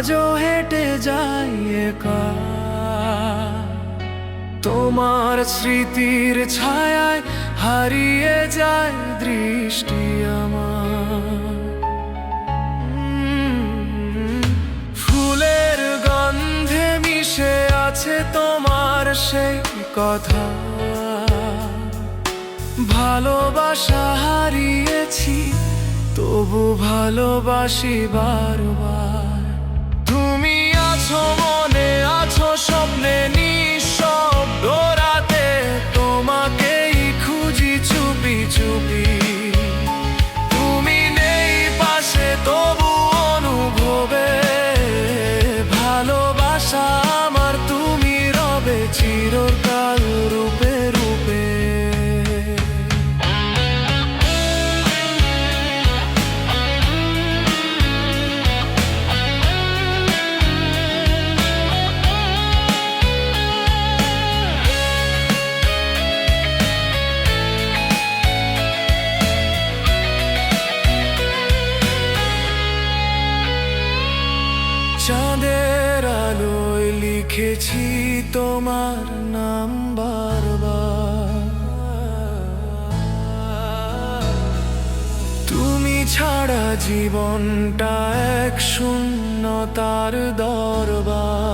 আজও হেঁটে যাই একা। তোমার স্মৃতির ছায়ায় হারিয়ে যায় দৃষ্টি আমার। ফুলের গন্ধে মিশে আছে তোমার সেই কথা। ভালোবাসা হারিয়েছি তবু ভালোবাসি বারবার। তুমি আছো মনে আছো চাঁদের আলোয় লিখেছি তোমার নাম বারবার। তুমি ছাড়া জীবনটা এক শূন্যতার দরবার।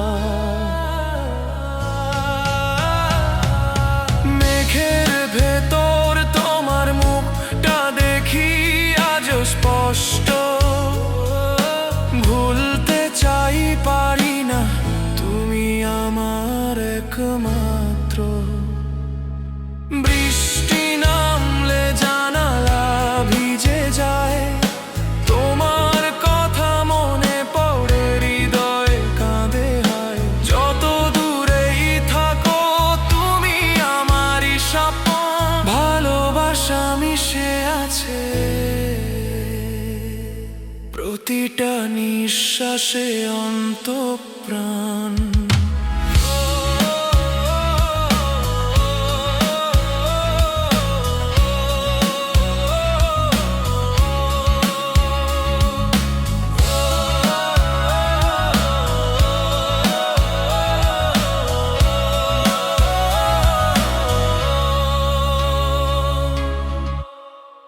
প্রতিটা নিঃশ্বাসে অন্ত প্রাণ